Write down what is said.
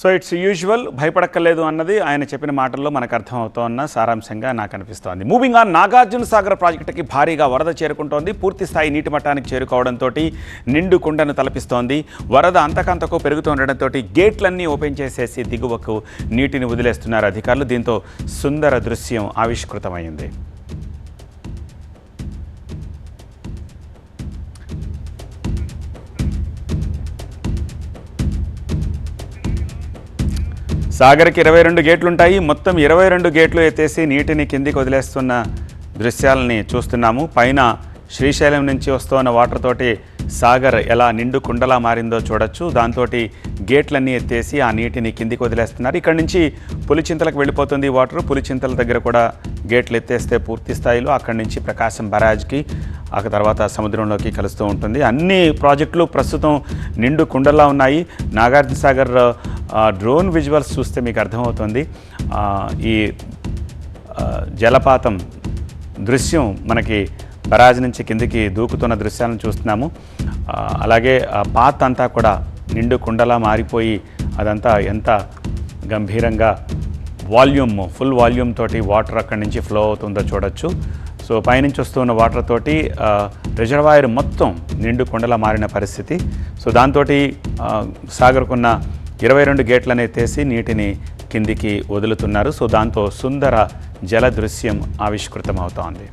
So it's usual భయపడక్కర్లేదు అన్నది ఆయన చెప్పిన మాటల్లో మనకు అర్థమవుతోన్న సారాంశంగా నాకు అనిపిస్తోంది. మూవింగ్ ఆన్ నాగార్జున సాగర్ ప్రాజెక్టుకి భారీగా వరద చేరుకుంటోంది. పూర్తి స్థాయి నీటి మట్టానికి చేరుకోవడంతో నిండు కుండను తలపిస్తోంది. వరద అంతకంతకు పెరుగుతుండటంతో గేట్లన్నీ ఓపెన్ చేసేసి దిగువకు నీటిని వదిలేస్తున్నారు అధికారులు. దీంతో సుందర దృశ్యం ఆవిష్కృతమైంది. సాగర్కి ఇరవై రెండు గేట్లు ఉంటాయి మొత్తం ఇరవై రెండు గేట్లు ఎత్తేసి నీటిని కిందికి వదిలేస్తున్న దృశ్యాలని చూస్తున్నాము. పైన శ్రీశైలం నుంచి వస్తున్న వాటర్ తోటి సాగర్ ఎలా నిండు కుండలా మారిందో చూడొచ్చు. దాంతో గేట్లన్నీ ఎత్తేసి ఆ నీటిని కిందికి వదిలేస్తున్నారు. ఇక్కడ నుంచి పులిచింతలకు వెళ్ళిపోతుంది వాటర్. పులిచింతల దగ్గర కూడా గేట్లు ఎత్తేస్తే పూర్తి స్థాయిలో అక్కడి నుంచి ప్రకాశం బరాజ్కి ఆ తర్వాత సముద్రంలోకి కలుస్తూ ఉంటుంది. అన్ని ప్రాజెక్టులు ప్రస్తుతం నిండు కుండలా ఉన్నాయి. నాగార్జున సాగర్ డ్రోన్ విజువల్స్ చూస్తే మీకు అర్థమవుతుంది. ఈ జలపాతం దృశ్యం మనకి బరాజ్ నుంచి కిందికి దూకుతున్న దృశ్యాలను చూస్తున్నాము. అలాగే ఆ పాత్ అంతా కూడా నిండు కుండలా మారిపోయి అదంతా ఎంత గంభీరంగా వాల్యూమ్ ఫుల్ వాల్యూమ్ తోటి వాటర్ అక్కడి నుంచి ఫ్లో అవుతుందో చూడొచ్చు. సో పైనుంచి వస్తున్న వాటర్ తోటి రిజర్వాయర్ మొత్తం నిండు కొండలా మారిన పరిస్థితి. సో దాంతో సాగర్కున్న ఇరవై రెండు గేట్లను ఎత్తేసి నీటిని కిందికి వదులుతున్నారు. సో దాంతో సుందర జల దృశ్యం ఆవిష్కృతమవుతోంది.